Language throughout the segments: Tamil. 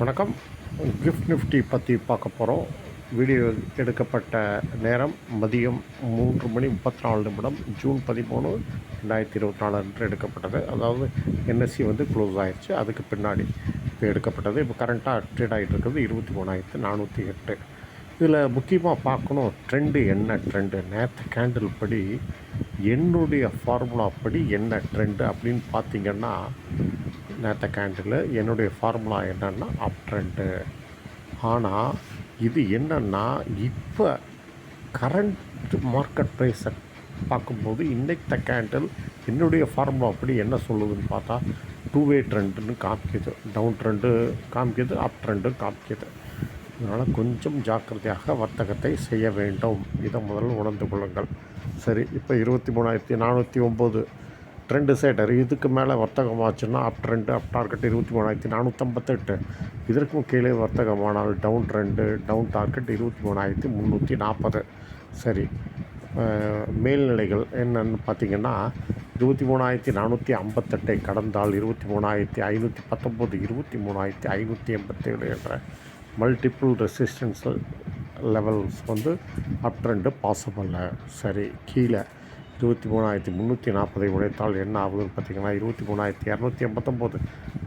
வணக்கம். கிஃப்ட் நிஃப்டி பற்றி பார்க்க போகிறோம் வீடியோ எடுக்கப்பட்ட நேரம் மதியம் மூன்று மணி முப்பத்தி நாலு நிமிடம் ஜூன் பதிமூணு ரெண்டாயிரத்தி இருபத்தி நாலு அன்று எடுக்கப்பட்டது. அதாவது என்எஸ்சி வந்து க்ளோஸ் ஆயிடுச்சு அதுக்கு பின்னாடி இப்போ எடுக்கப்பட்டது. இப்போ கரண்ட்டாக ட்ரேட் ஆகிட்டு இருக்குது. இருபத்தி மூணாயிரத்து நானூற்றி எட்டு. இதில் முக்கியமாக பார்க்கணும் ட்ரெண்டு என்ன? ட்ரெண்டு நேற்று கேண்டில் படி என்னுடைய ஃபார்முலா படி என்ன ட்ரெண்டு அப்படின்னு பார்த்தீங்கன்னா நேற்ற கேண்டில் என்னுடைய ஃபார்முலா என்னென்னா அப் ட்ரெண்டு ஆனால் இது என்னென்னா இப்போ கரண்ட் மார்க்கெட் ப்ரைஸை பார்க்கும்போது இன்றைக்கு கேண்டில் என்னுடைய ஃபார்முலா அப்படி என்ன சொல்லுதுன்னு பார்த்தா டூ வே ட்ரெண்டுன்னு காமிக்குது. டவுன் ட்ரெண்டு காமிக்குது அப் ட்ரெண்டு காமிக்குது. அதனால் கொஞ்சம் ஜாக்கிரதையாக வர்த்தகத்தை செய்ய வேண்டும். இதை முதல்ல உணர்ந்து கொள்ளுங்கள். சரி இப்போ இருபத்தி மூணாயிரத்தி நானூற்றி ஒம்பது. ட்ரெண்டு சைடர் இதுக்கு மேலே வர்த்தகம் ஆச்சுன்னா அப் ட்ரெண்டு அப் டார்கெட் இருபத்தி மூணாயிரத்தி நானூற்றம்பத்தெட்டு இதற்கும் கீழே வர்த்தகமானால் டவுன் ட்ரெண்டு டவுன் டார்கெட் இருபத்தி மூணாயிரத்தி முந்நூற்றி நாற்பது. சரி மேல்நிலைகள் என்னன்னு பார்த்தீங்கன்னா இருபத்தி மூணாயிரத்தி நானூற்றி ஐம்பத்தெட்டை கடந்தால் இருபத்தி மூணாயிரத்தி ஐநூற்றி பத்தொம்போது இருபத்தி மூணாயிரத்தி ஐநூற்றி எண்பத்தேழு என்ற மல்டிப்புள் ரெசிஸ்டன்ஸில் லெவல்ஸ் வந்து அப் ட்ரெண்டு பாசிபிள் சரி கீழே இருபத்தி மூணாயிரத்தி முந்நூற்றி நாற்பதை உடைத்தால் என்ன ஆகுதுன்னு பார்த்தீங்கன்னா இருபத்தி மூணாயிரத்தி இரநூத்தி எண்பத்தொம்போது.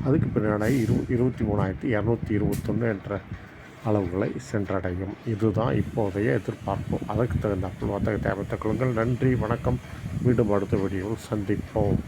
அதுக்கு பின்னாடி இரு இருபத்தி மூணாயிரத்தி இரநூத்தி இருபத்தொன்று என்ற அளவுகளை சென்றடையும். இதுதான் இப்போதைய எதிர்பார்ப்பு. அதற்கு தகுந்த வர்த்தகத்தை அமைத்துக் கொள்ளுங்கள் நன்றி வணக்கம். மீண்டும் அடுத்த வீடியோவில் சந்திப்போம்.